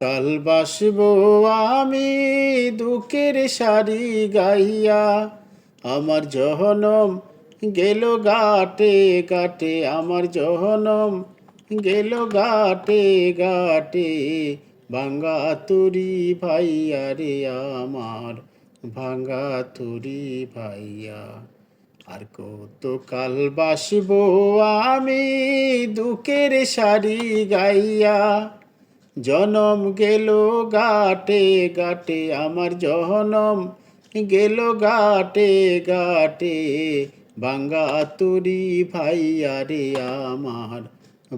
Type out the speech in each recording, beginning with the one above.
কাল বাসব আমি দুঃখের শাড়ি গাইয়া, আমার জহনম গেল গাটে গাটে আমার জহনম গেল গাটে গাটে ভাঙ্গা তুরি ভাইয়া রে আমার, ভাঙ্গা তুরি ভাইয়া। আর কত কাল বাসব আমি দুঃখের শাড়ি গাইয়া জনম গেল গাটে গাটে আমার জনম গেল গাটে গাটে ভাঙ্গা তুরি ভাইয়া রে আমার,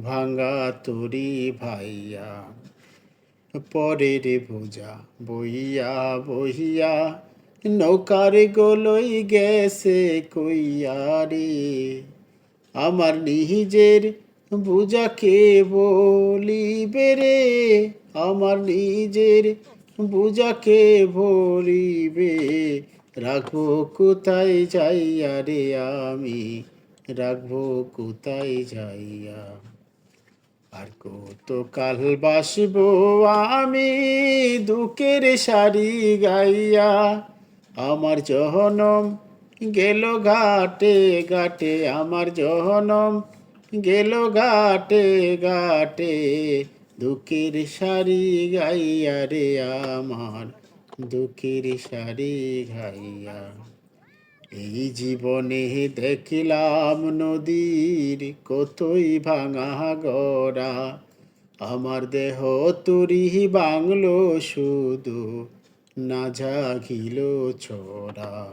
ভাঙ্গা তুরি ভাইয়া। পরের বোঝা বইয়া বহিয়া নৌকার গলই গেছে কইয়া রে। আমার নিজের বুঝাকে বলিবে রে? আমার নিজের বুঝাকে বলিবে? রাখব কোথায় যাইয়া রে আমি? রাখব কোথায় যাইয়া? আর কত কাল বাসব আমি দুঃখের শাড়ি গাইয়া? আমার জহনম গেল ঘাটে ঘাটে, আমার জহনম গেল ঘাটে ঘাটে, দুঃখের শাড়ি গাইয়া রে আমার, দুঃখের শাড়ি গাইয়া। এই জীবনে দেখিলাম নদীর কতই ভাঙা গড়া, আমার দেহ তুরি বাংলো শুধু না জাগিল ছড়া।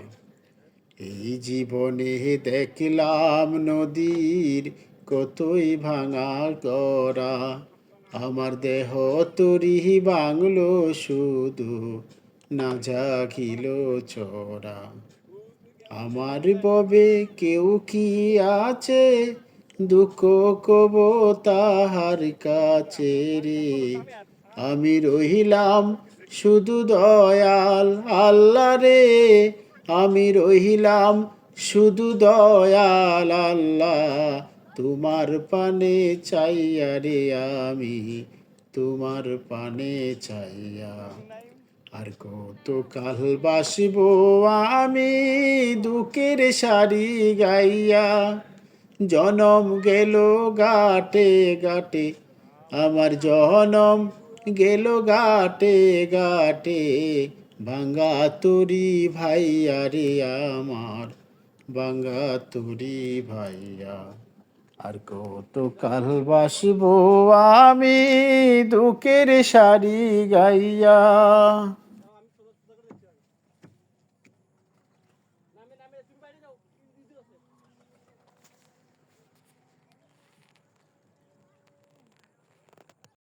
এই জীবনে দেখলাম নদীর কতই ভাঙা গড়া আমার দেহ তরি বাংলো শুধু না জাগিল চড়া। আমার ববে কেউ কি আছে? দুঃখ কব তাহার কাছে রে। আমি রহিলাম শুধু দয়াল আল্লাহ রে। আমি রহিলাম শুধু দয়াল আল্লাহ। তোমার পানে চাইয়া রে আমি তোমার পানে চাইয়া আর কত কাল বাসব আমি দুঃখের শাড়ি গাইয়া। জনম গেল গাটে গাটে আমার জনম গেল গাটে গাটে ভাঙ্গা তুরি ভাইয়া রে আমার, ভাঙ্গা তুরি ভাইয়া। আর কত কাল বাসব আমি দুঃখের সারি গাইয়া।